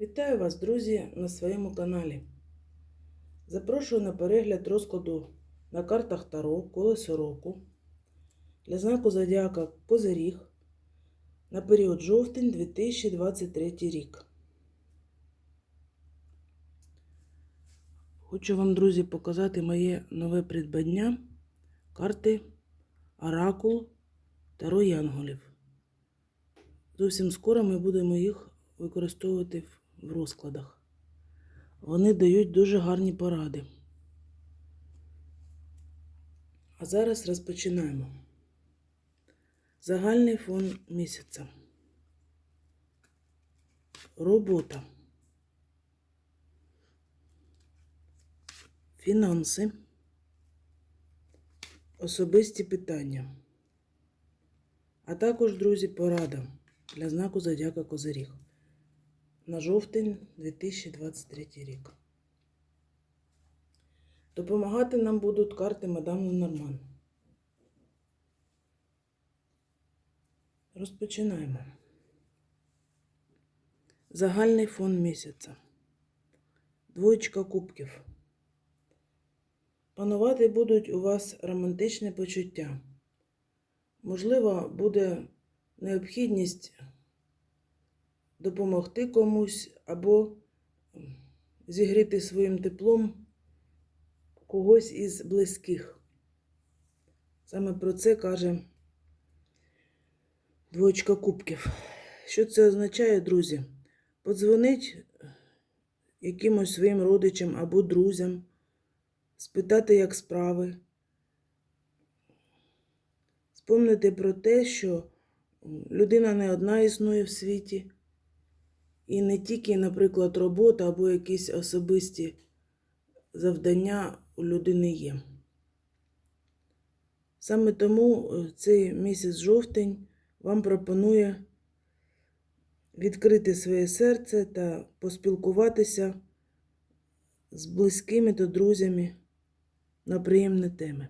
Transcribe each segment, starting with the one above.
Вітаю вас, друзі, на своєму каналі. Запрошую на перегляд розкладу на картах Таро колесо року для знаку Зодіака Козиріг на період жовтень 2023 рік. Хочу вам, друзі, показати моє нове придбання карти Оракул Таро Янголів. Зовсім скоро ми будемо їх використовувати в- в розкладах. Вони дають дуже гарні поради. А зараз розпочинаємо. Загальний фон місяця. Робота. Фінанси. Особисті питання. А також, друзі, порада для знаку Зодіака Козиріг на жовтень 2023 рік. Допомагати нам будуть карти Мадам Ленорман. Розпочинаємо. Загальний фон місяця. Двоєчка кубків. Панувати будуть у вас романтичні почуття. Можливо, буде необхідність допомогти комусь або зігріти своїм теплом когось із близьких. Саме про це каже двоєчка кубків. Що це означає, друзі? Подзвонить якимось своїм родичам або друзям, спитати, як справи. Спомнити про те, що людина не одна існує в світі. І не тільки, наприклад, робота або якісь особисті завдання у людини є. Саме тому е, цей місяць жовтень вам пропонує відкрити своє серце та поспілкуватися з близькими та друзями на приємні теми.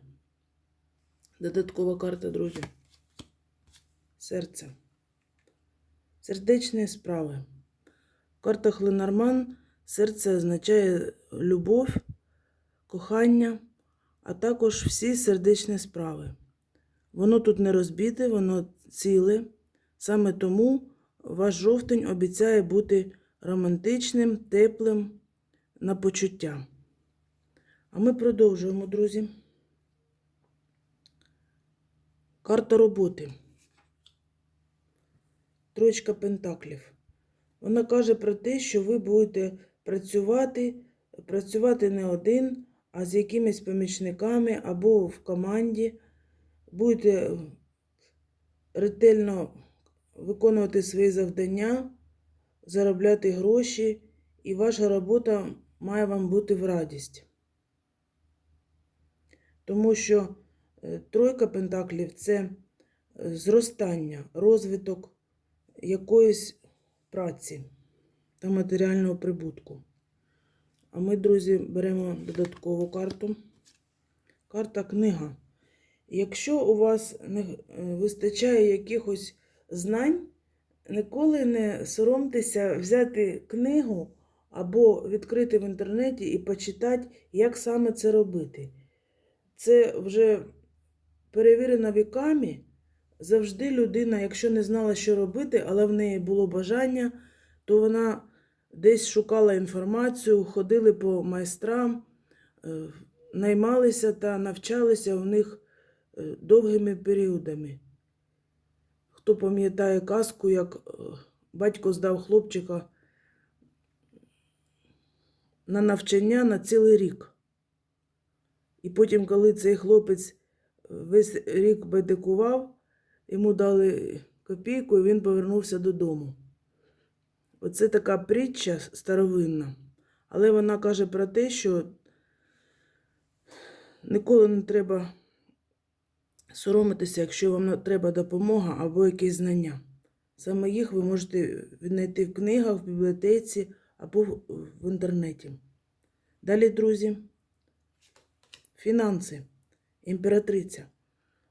Додаткова карта, друзі. Серце. Сердечні справи. Картах Ленорман серце означає любов, кохання, а також всі сердечні справи. Воно тут не розбите, воно ціле. Саме тому ваш жовтень обіцяє бути романтичним, теплим на почуття. А ми продовжуємо, друзі. Карта роботи. Троєчка пентаклів. Вона каже про те, що ви будете працювати, працювати не один, а з якимись помічниками або в команді. Будете ретельно виконувати свої завдання, заробляти гроші, і ваша робота має вам бути в радість. Тому що е, тройка пентаклів це е, зростання, розвиток якоїсь праці та матеріального прибутку. А ми, друзі, беремо додаткову карту. Карта книга. Якщо у вас не е, вистачає якихось знань, ніколи не соромтеся взяти книгу або відкрити в інтернеті і почитати, як саме це робити. Це вже перевірено віками. Завжди людина, якщо не знала, що робити, але в неї було бажання, то вона десь шукала інформацію, ходили по майстрам, е, наймалися та навчалися в них е, довгими періодами. Хто пам'ятає казку, як е, батько здав хлопчика на навчання на цілий рік. І потім, коли цей хлопець весь рік бедикував, йому дали копійку, і він повернувся додому. Оце така притча старовинна, але вона каже про те, що ніколи не треба соромитися, якщо вам треба допомога або якісь знання. Саме їх ви можете віднайти в книгах, в бібліотеці або в- інтернеті. Далі, друзі, фінанси, імператриця.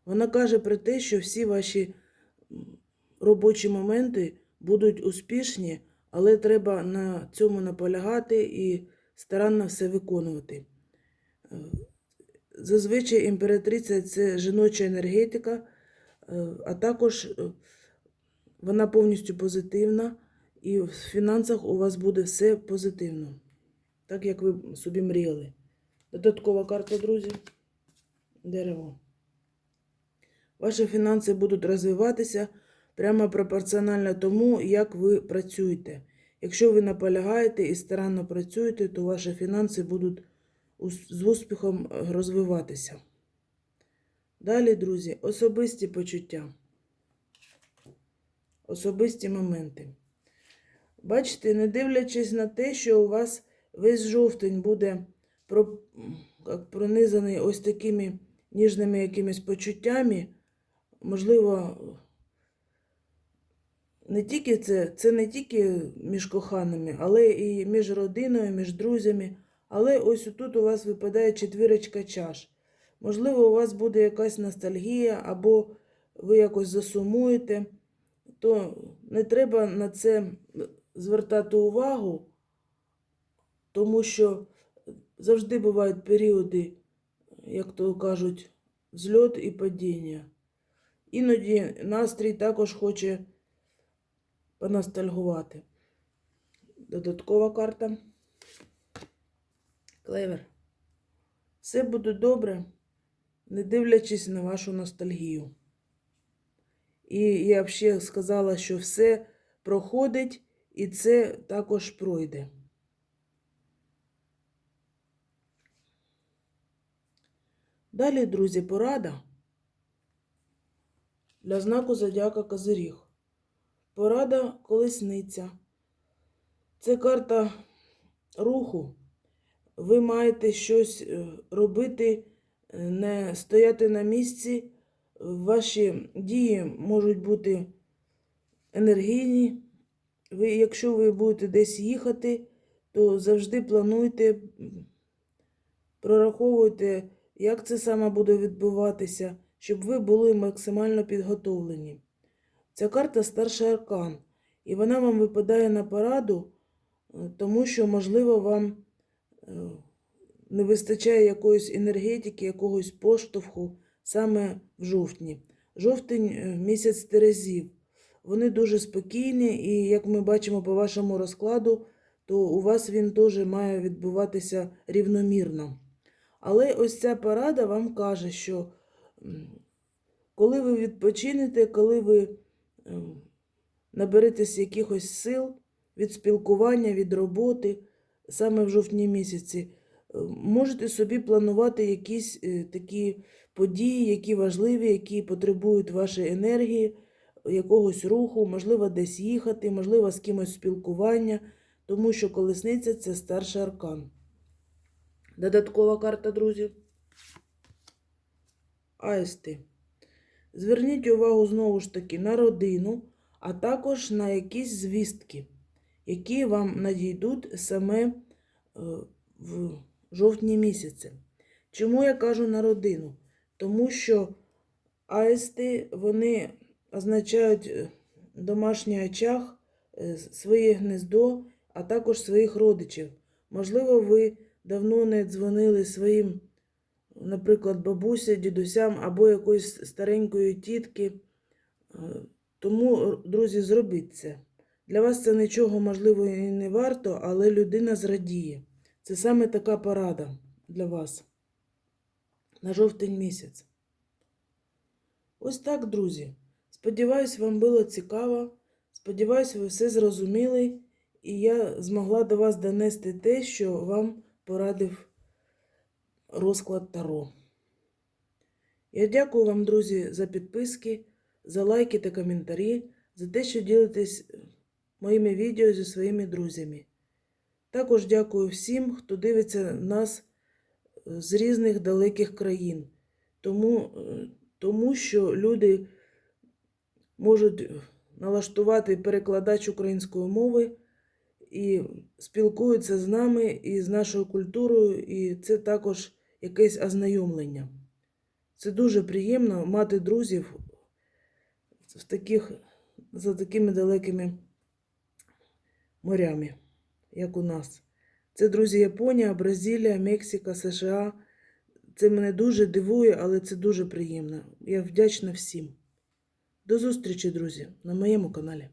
Вона каже про те, що всі ваші робочі моменти будуть успішні, але треба на цьому наполягати і старанно все виконувати. Е, Зазвичай імператриця це жіноча енергетика, е, а також е, вона повністю позитивна, і в фінансах у вас буде все позитивно, так як ви собі мріяли. Додаткова карта, друзі. Дерево. Ваші фінанси будуть розвиватися прямо пропорціонально тому, як ви працюєте. Якщо ви наполягаєте і старанно працюєте, то ваші фінанси будуть з успіхом е, розвиватися. Далі, друзі, особисті почуття. Особисті моменти. Бачите, не дивлячись на те, що у вас весь жовтень буде пронизаний ось такими ніжними якимись почуттями, можливо, не тільки це, це не тільки між коханими, але і між родиною, між друзями. Але ось тут у вас випадає четвірочка чаш. Можливо, у вас буде якась ностальгія, або ви якось засумуєте, то не треба на це звертати увагу, тому що завжди бувають періоди, як то кажуть, взльот і падіння. Іноді настрій також хоче поностальгувати. Додаткова карта. Клевер. Все буде добре, не дивлячись на вашу ностальгію. І я б ще сказала, що все проходить, і це також пройде. Далі, друзі, порада для знаку Зодіака Козиріг. Порада колесниця. Це карта руху. Ви маєте щось е, робити, е, не стояти на місці. Ваші дії можуть бути енергійні. Ви, якщо ви будете десь їхати, то завжди плануйте, прораховуйте, як це саме буде відбуватися, щоб ви були максимально підготовлені. Ця карта старший аркан, і вона вам випадає на пораду, е, тому що, можливо, вам е, не вистачає якоїсь енергетики, якогось поштовху саме в жовтні. Жовтень е, місяць Терезів. Вони дуже спокійні, і як ми бачимо по вашому розкладу, то у вас він теж має відбуватися рівномірно. Але ось ця порада вам каже, що коли ви відпочинете, коли ви ем, наберетесь якихось сил від спілкування, від роботи, саме в жовтні місяці, е, можете собі планувати якісь е, такі події, які важливі, які потребують вашої енергії, якогось руху, можливо, десь їхати, можливо, з кимось спілкування, тому що колесниця це старший аркан. Додаткова карта, друзі. Аїсти. Зверніть увагу знову ж таки на родину, а також на якісь звістки, які вам надійдуть саме е, в жовтні місяці. Чому я кажу на родину? Тому що аїсти вони означають е, домашній очаг, е, своє гнездо, а також своїх родичів. Можливо, ви давно не дзвонили своїм наприклад, бабуся, дідусям або якоїсь старенької тітки. Е, Тому, друзі, зробіть це. Для вас це нічого, можливо, і не варто, але людина зрадіє. Це саме така порада для вас на жовтень місяць. Ось так, друзі. Сподіваюсь, вам було цікаво. Сподіваюсь, ви все зрозуміли, і я змогла до вас донести те, що вам порадив розклад Таро. Я дякую вам, друзі, за підписки, за лайки та коментарі, за те, що ділитесь моїми відео зі своїми друзями. Також дякую всім, хто дивиться нас е, з різних далеких країн, тому, е, тому що люди можуть налаштувати перекладач української мови і спілкуються з нами і з нашою культурою, і це також якесь ознайомлення. Це дуже приємно мати друзів в таких, за такими далекими морями, як у нас. Це, друзі, Японія, Бразилія, Мексика, США. Це мене дуже дивує, але це дуже приємно. Я вдячна всім. До зустрічі, друзі, на моєму каналі.